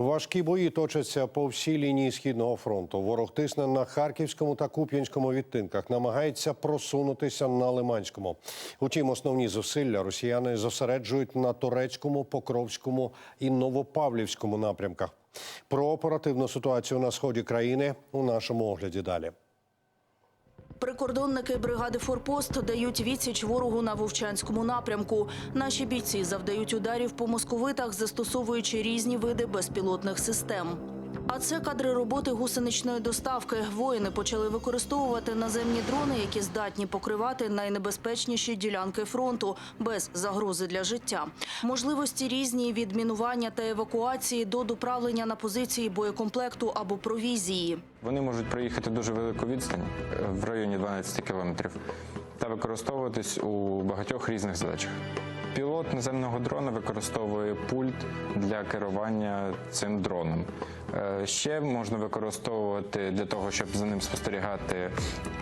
Важкі бої точаться по всій лінії східного фронту. Ворог тисне на харківському та куп'янському відтинках, намагається просунутися на Лиманському. Утім, основні зусилля росіяни зосереджують на турецькому, покровському і новопавлівському напрямках. Про оперативну ситуацію на сході країни у нашому огляді далі. Прикордонники бригади Форпост дають відсіч ворогу на вовчанському напрямку. Наші бійці завдають ударів по московитах, застосовуючи різні види безпілотних систем. А це кадри роботи гусеничної доставки. Воїни почали використовувати наземні дрони, які здатні покривати найнебезпечніші ділянки фронту без загрози для життя. Можливості різні від мінування та евакуації до доправлення на позиції боєкомплекту або провізії. Вони можуть проїхати дуже велику відстань е, в районі 12 кілометрів та використовуватись у багатьох різних задачах. Пілот наземного дрона використовує пульт для керування цим дроном. Е, Ще можна використовувати для того, щоб за ним спостерігати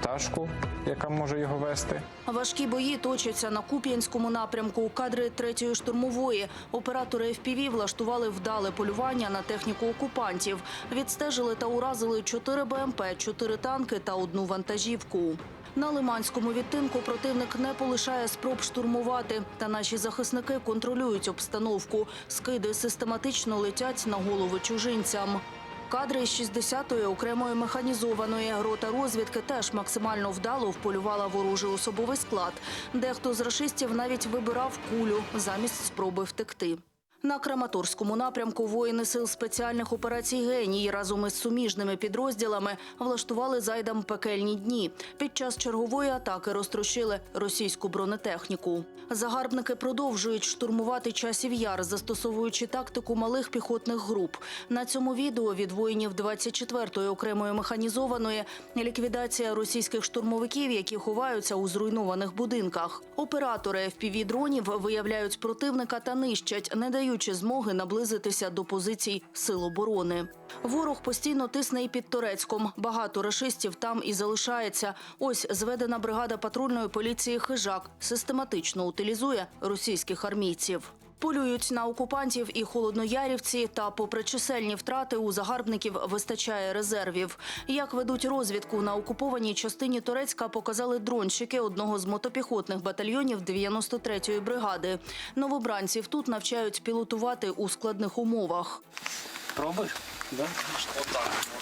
пташку, яка може його вести. Важкі бої точаться на Куп'янському напрямку. Кадри третьої штурмової. Оператори FPV влаштували вдале полювання на техніку окупантів. Відстежили та уразили 4 БМП, 4 танки та одну вантажівку. На Лиманському відтинку противник не полишає спроб штурмувати. Та наші захисники контролюють обстановку. Скиди систематично летять на голови чужинцям. Кадри з 60-ї окремої механізованої рота розвідки теж максимально вдало вполювала ворожий особовий склад. Дехто з рашистів навіть вибирав кулю замість спроби втекти. На Краматорському напрямку воїни сил спеціальних операцій «Геній» разом із суміжними підрозділами влаштували зайдам пекельні дні. Під час чергової атаки розтрощили російську бронетехніку. Загарбники продовжують штурмувати часів яр, застосовуючи тактику малих піхотних груп. На цьому відео від воїнів 24-ї окремої механізованої ліквідація російських штурмовиків, які ховаються у зруйнованих будинках. Оператори fpv дронів виявляють противника та нищать, не даючи змоги наблизитися до позицій сил оборони. Ворог постійно тисне і під Торецьком. Багато рашистів там і залишається. Ось зведена бригада патрульної поліції Хижак систематично утилізує російських армійців. Полюють на окупантів і холодноярівці, та, попри чисельні втрати, у загарбників вистачає резервів. Як ведуть розвідку на окупованій частині Турецька, показали дронщики одного з мотопіхотних батальйонів 93-ї бригади. Новобранців тут навчають пілотувати у складних умовах. Пробуєш? Да? Отак, так.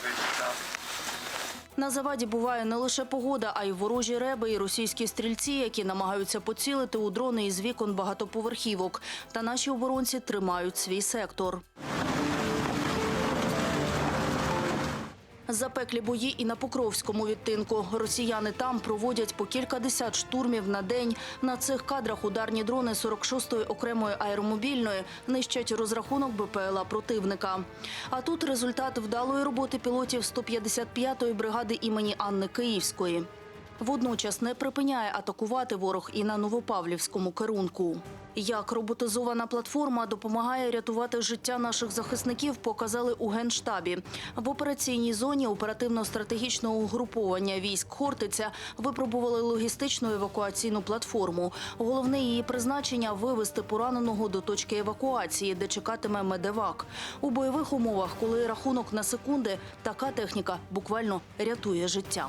На заваді буває не лише погода, а й ворожі реби і російські стрільці, які намагаються поцілити у дрони із вікон багатоповерхівок. Та наші оборонці тримають свій сектор. Запеклі бої і на Покровському відтинку. Росіяни там проводять по кількадесят штурмів на день. На цих кадрах ударні дрони 46-ї окремої аеромобільної нищать розрахунок БПЛА противника. А тут результат вдалої роботи пілотів 155-ї бригади імені Анни Київської. Водночас не припиняє атакувати ворог і на Новопавлівському керунку. Як роботизована платформа допомагає рятувати життя наших захисників, показали у генштабі. В операційній зоні оперативно-стратегічного угруповання військ Хортиця випробували логістичну евакуаційну платформу. Головне її призначення вивести пораненого до точки евакуації, де чекатиме медевак. У бойових умовах, коли рахунок на секунди, така техніка буквально рятує життя.